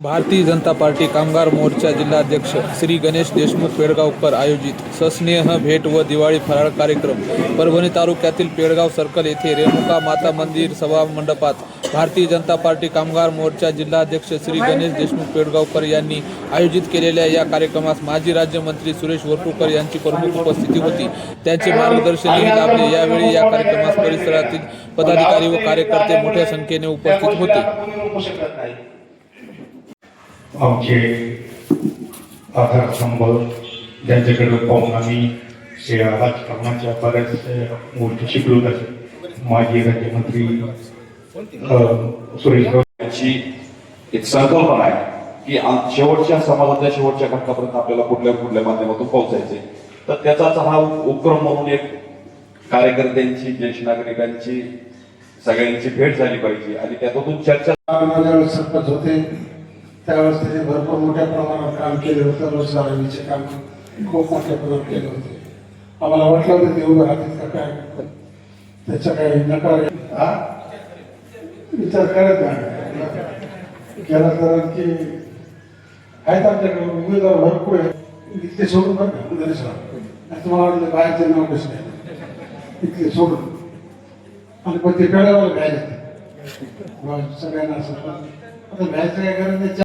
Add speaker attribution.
Speaker 1: Bharatiya Janata party कामगार मोर्चा जिल्हाध्यक्ष श्री गणेश देशमुख पेडगावकर आयोजित सस्नेह भेट व दिवाळी फराळ कार्यक्रम. परभणी तालुक्यातील पेडगाव सर्कल येथे रेणुका माता मंदिर सभा मंडपात भारतीय जनता पार्टी कामगार मोर्चा जिल्हाध्यक्ष श्री गणेश देशमुख पेडगावकर यांनी आयोजित केलेल्या या कार्यक्रमास माजी राज्यमंत्री सुरेश वरपुडकर यांची प्रमुख उपस्थिती होती. त्यांचे मार्गदर्शनही लाभले यावेळी या कार्यक्रमास परिसरातील पदाधिकारी व कार्यकर्ते मोठ्या संख्येने उपस्थित होते.
Speaker 2: आमचे आधारस्तंभ ज्यांच्याकडे पाहून आम्ही राजकारणाच्या बऱ्याच गोष्टी शिकलो त्याचे माजी राज्यमंत्री सुरेश
Speaker 3: यांची एक संकल्पना आहे की शेवटच्या समाजाच्या शेवटच्या घटकापर्यंत आपल्याला कुठल्या कुठल्या माध्यमातून पोहोचायचे तर त्याचाच हा उपक्रम म्हणून एक कार्यकर्त्यांची ज्येष्ठ नागरिकांची सगळ्यांची भेट झाली पाहिजे. आणि त्यातून चर्चा
Speaker 4: सरपंच होते. त्यावेळेस त्यांनी भरपूर मोठ्या प्रमाणात काम केले होतं रोजगार काम खूप मोठ्या प्रमाणात केले होते. आम्हाला वाटलं होतं देऊ राहतील का काय? त्याचा काही नकार हा? विचार करत नाही. केला तर की आहेत आमच्याकडे उमेदवार भरपूर आहे इथले सोडून बरं का तुम्हाला वाटलं बाहेरचे नाव कसे नाही इथले सोडून. आणि पण ते कळायला घ्यायला सगळ्यांना असं. आता घ्यायचं काय करायचं